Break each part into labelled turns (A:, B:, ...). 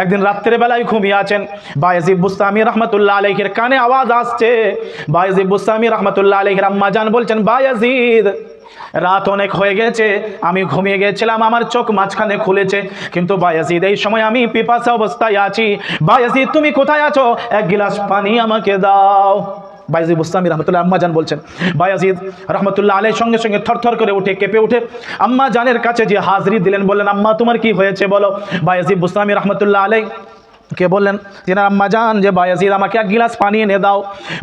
A: একদিন রাত্রের বেলায় ঘুমিয়ে আছেন। বায়েজিব বুস্তামি রহমতুল্লাহ আলহের কানে আওয়াজ আসছে। বায়েজিব বুস্তামি রহমতুল্লাহ আলহের আম্মা জান বলছেন বায়াজিদ রাত অনেক হয়ে গেছে। আমি ঘুমিয়ে গেছিলাম, আমার চোখ মাঝখানে খুলেছে। কিন্তু বায়াজিদ এই সময় আমি পিপাসা অবস্থায় আছি। বায়াজিদ তুমি কোথায় আছো? এক গিলাস পানি আমাকে দাও। বাইজিদ বুস্তামি রহমতুল্লাহ আম্মা জান বলছেন বায়াজিদ রহমতুল্লাহ আলের সঙ্গে সঙ্গে থরথর করে উঠে, কেঁপে উঠে আম্মা জানের কাছে যে হাজরি দিলেন, বললেন, আম্মা, তোমার কি হয়েছে বলো? বায়াজিদ বুস্তামি রহমতুল্লাহ আলাই কে বললেন, তিনার আম্মা জান যে বায়াজিদ আমাকে এক গিলাস পানি এনে দাও।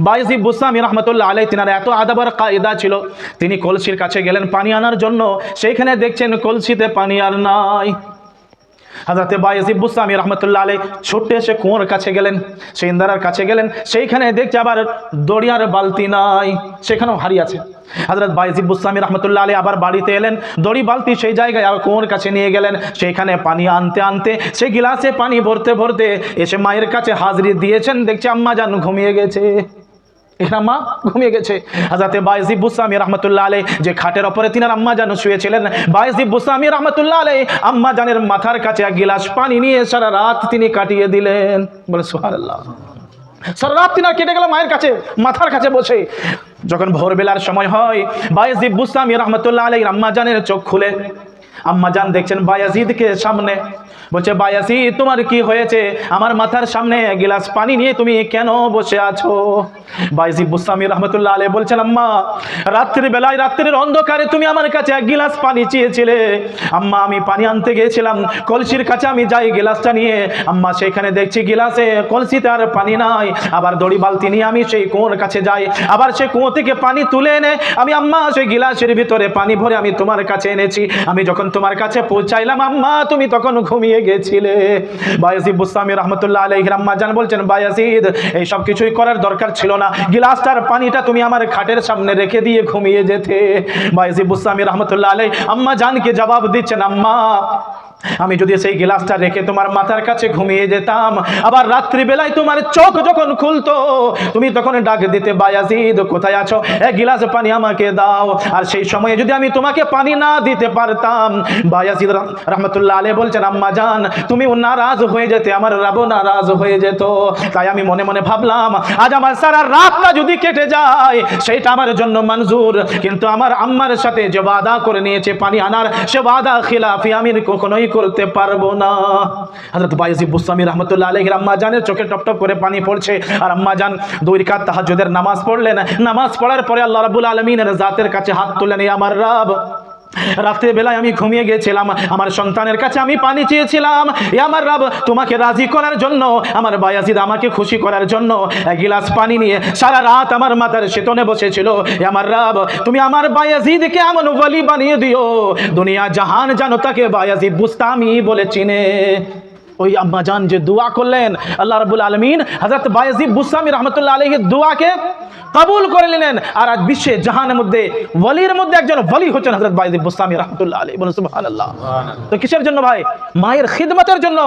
A: বায়াজিদ বুস্তামি রহমতুল্লাহ আলাই তিনার এত আদাবার কায়দা ছিল, তিনি কলসির কাছে গেলেন পানি আনার জন্য, সেইখানে দেখছেন কলসিতে পানি আর নাই। হাজরতে বায়াজিব বুস্তামি রহমতুল্লাহ আলাই ছুটে এসে কুয়োর কাছে গেলেন, সেই ইন্দারার কাছে গেলেন, সেইখানে দেখছে আবার দড়িয়ার বালতি নাই, সেখানেও হারিয়েছে হাজরত বাইজিব বুস্তামি রহমতুল্লাহ আলী আবার বাড়িতে এলেন, দড়ি বালতি সেই জায়গায় আবার কুঁয়োর কাছে নিয়ে গেলেন, সেইখানে পানি আনতে আনতে সেই গিলাসে পানি ভরতে ভরতে এসে মায়ের কাছে হাজরি দিয়েছেন, দেখছে আম্মা জান ঘুমিয়ে গেছে। এখানে মা ঘুমিয়ে গেছে। হাজাতে বাইজিব বুসামি রহমতুল্লাহ আলাই যে খাটের ওপরে তিনার আম্মা জান শুয়েছিলেন। বাইজিব বুসামি রহমতুল্লাহ আলাই আম্মা জানের মাথার কাছে এক গিলাস পানি নিয়ে সারা রাত তিনি কাটিয়ে দিলেন। বলে, সুবহানাল্লাহ। সারা রাত তিনার কেটে গেল মায়ের কাছে, মাথার কাছে বসে। যখন ভোরবেলার সময় হয় বায়াজিব বুসামি রহমতুল্লাহ আলাই আম্মা জানের চোখ খুলে। আম্মা জান দেখছেন, বায়াজিদকে সামনে। বলছে, বায়াজিদ, তোমার কি হয়েছে? আমার মাথার সামনে গিলাস পানি নিয়ে তুমি কেন বসে আছো? বায়াজিদ বুসামি রহমতুল্লাহ আলাই বলছেন, আম্মা রাত্রির বেলায় রাত্রির অন্ধকারে তুমি আমার কাছে এক গিলাস পানি চেয়েছিলে। আম্মা, আমি পানি আনতে গিয়েছিলাম, কলসির কাছে আমি যাই গিলাসটা নিয়ে। আম্মা, সেখানে দেখছি গিলাসে কলসিতে আর পানি নাই। আবার দড়ি বালতি নিয়ে আমি সেই কুয়োর কাছে যাই। আবার সেই কুয়ো থেকে পানি তুলে এনে আমি, আম্মা, সেই গিলাসের ভিতরে পানি ভরে আমি তোমার কাছে এনেছি। আমি যখন তোমার কাছে পৌঁছাইলাম, আম্মা, তুমি তখন ঘুমিয়ে গেছিলে। বায়াসিদ বুস্তামি রহমতুল্লাহ আলহ আম্মা জান বলছেন, বায়াসিদ, এই সব কিছুই করার দরকার ছিল না। গিলাসটার পানিটা তুমি আমার খাটের সামনে রেখে দিয়ে ঘুমিয়ে যেতে। বায়াসিদ বুস্তামি রহমতুল্লাহ আলহ আম্মা জানকে জবাব দিচ্ছেন, আম্মা আমি যদি সেই গিলাসটা রেখে তোমার মাথার কাছে ঘুমিয়ে যেতাম, আবার রাত্রিবেলায় তোমার চোখ যখন খুলতো, তুমি তখন ডাক দিতে, বায়াজিদ, কোথায় আছো? এক গিলাস পানি আমাকে দাও। আর সেই সময়ে যদি আমি তোমাকে পানি না দিতে পারতাম, বায়াজিদ রহ- রহমতুল্লাহ আলে বলছেন, আম্মা জান, তুমি নারাজ হয়ে যেতে, আমার রাবো নারাজ হয়ে যেত। তাই আমি মনে মনে ভাবলাম, আজ আমার সারা রাতটা যদি কেটে যায় সেটা আমার জন্য মঞ্জুর। কিন্তু আমার আম্মার সাথে যে বাদা করে নিয়েছে পানি আনার, সে বাদা খিলাফি আমি কখনোই করতে পারব না। হজরত বাইজি বুসামি রহমতুল্লাহ আলহির আম্মা জানের চোখে টপ টপ করে পানি পড়ছে। আর আম্মা জান দুই তাহাজুদের নামাজ পড়লেন। নামাজ পড়ার পরে আল্লাহ রাবুল আলমিনের জাতের কাছে হাত তুলেন আমার রব রাত্রে বেলায় আমি ঘুমিয়ে গেছিলাম আমার সন্তানের কাছে আমি পানি চেয়েছিলাম। এ আমার রব, তোমাকে রাজি করার জন্য, আমার বায়াজিদ আমাকে খুশি করার জন্য এক গিলাস পানি নিয়ে সারা রাত আমার মাথার সেতনে বসেছিল। এ আমার রব, তুমি আমার বায়াজিদকে এমন বলি বানিয়ে দিও। দুনিয়া জাহান জানো তাকে বায়াজিদ বুস্তামি বলে চিনে। ওই আম্মা জান যে দোয়া করলেন, আল্লাহ রাব্বুল আলামিন হযরত বায়াজিদ বুস্তামি রহমতুল্লাহ আলাইহির দোয়াকে কবুল করে নিলেন। আর আজ বিশ্বে জাহানের মধ্যে, ওয়ালির মধ্যে একজন ওয়ালি হচ্ছেন হযরত বায়াজিদ বুস্তামি রহমতুল্লাহ আলাইহি বলুন, সুবহানাল্লাহ। তো কিসের জন্য ভাই? মায়ের খিদমতের জন্য।